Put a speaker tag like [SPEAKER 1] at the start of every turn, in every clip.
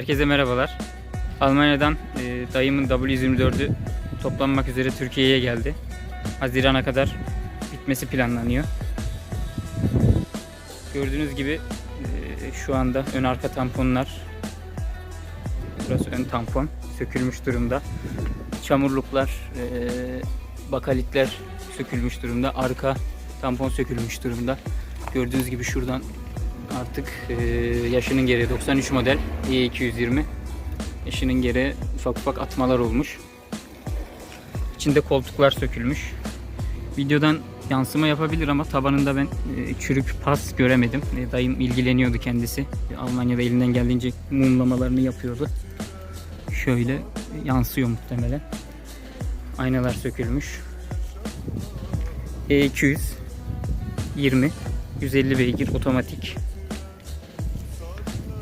[SPEAKER 1] Herkese merhabalar. Almanya'dan e, dayımın W124'ü toplanmak üzere Türkiye'ye geldi. Haziran'a kadar bitmesi planlanıyor. Gördüğünüz gibi e, şu anda ön arka tamponlar burası ön tampon sökülmüş durumda. Çamurluklar, e, bakalitler sökülmüş durumda. Arka tampon sökülmüş durumda. Gördüğünüz gibi şuradan artık e, yaşının gereği 93 model E220 yaşının gereği ufak ufak atmalar olmuş. İçinde koltuklar sökülmüş. Videodan yansıma yapabilir ama tabanında ben e, çürük pas göremedim. E, dayım ilgileniyordu kendisi. Almanya'da elinden geldiğince mumlamalarını yapıyordu. Şöyle yansıyor muhtemelen. Aynalar sökülmüş. E200 20 150 beygir otomatik.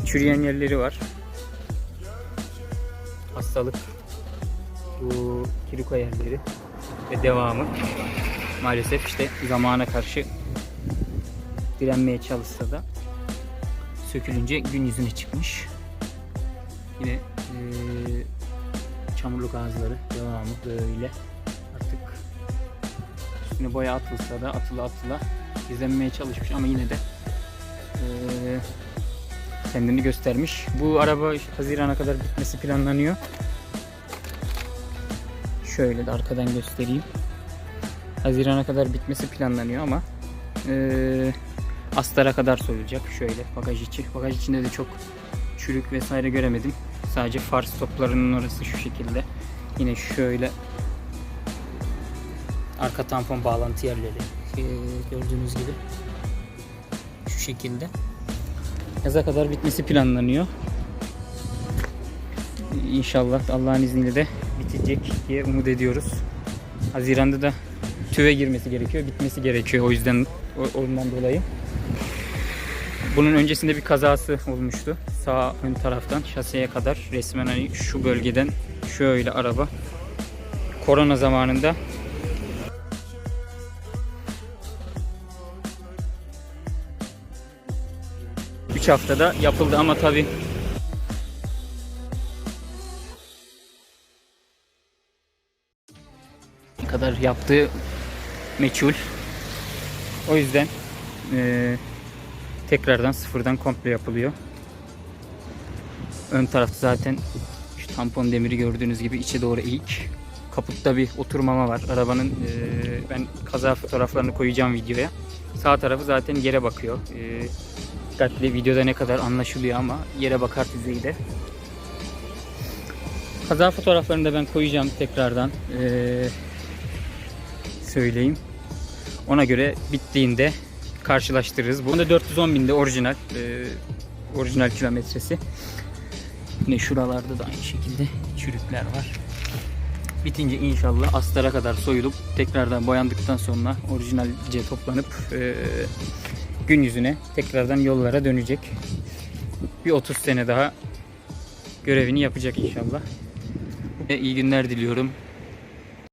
[SPEAKER 1] Çürüyen yerleri var. Hastalık. Bu kiriko yerleri ve devamı. Maalesef işte zamana karşı direnmeye çalışsa da sökülünce gün yüzüne çıkmış. Yine eee çamurluk ağızları devamı böyle artık üstüne boya atılsa da atıla atıla gizlenmeye çalışmış ama yine de eee, kendini göstermiş. Bu araba Haziran'a kadar bitmesi planlanıyor. Şöyle de arkadan göstereyim. Haziran'a kadar bitmesi planlanıyor ama eee Astar'a kadar soyulacak. Şöyle bagaj içi. Bagaj içinde de çok çürük vesaire göremedim. Sadece far stoplarının orası şu şekilde. Yine şöyle arka tampon bağlantı yerleri eee, gördüğünüz gibi şu şekilde. Yaza kadar bitmesi planlanıyor. İnşallah Allah'ın izniyle de bitecek diye umut ediyoruz. Haziran'da da tüve girmesi gerekiyor, bitmesi gerekiyor o yüzden ondan dolayı. Bunun öncesinde bir kazası olmuştu. Sağ ön taraftan şaseye kadar resmen hani şu bölgeden şöyle araba korona zamanında Haftada yapıldı ama tabi kadar yaptığı meçhul. O yüzden eee, tekrardan sıfırdan komple yapılıyor. Ön tarafta zaten şu tampon demiri gördüğünüz gibi içe doğru eğik. Kaputta bir oturmama var. Arabanın eee, ben kaza fotoğraflarını koyacağım videoya. Sağ tarafı zaten yere bakıyor. Eee, dikkatli videoda ne kadar anlaşılıyor ama yere bakar düzeyde. Kaza fotoğraflarını da ben koyacağım tekrardan. Eee, söyleyeyim. Ona göre bittiğinde karşılaştırırız. Bu da 410 binde orijinal eee, orijinal kilometresi. Yine şuralarda da aynı şekilde çürükler var. Bitince inşallah aslara kadar soyulup tekrardan boyandıktan sonra orijinalce toplanıp eee, gün yüzüne tekrardan yollara dönecek. Bir 30 sene daha görevini yapacak inşallah. İyi günler diliyorum.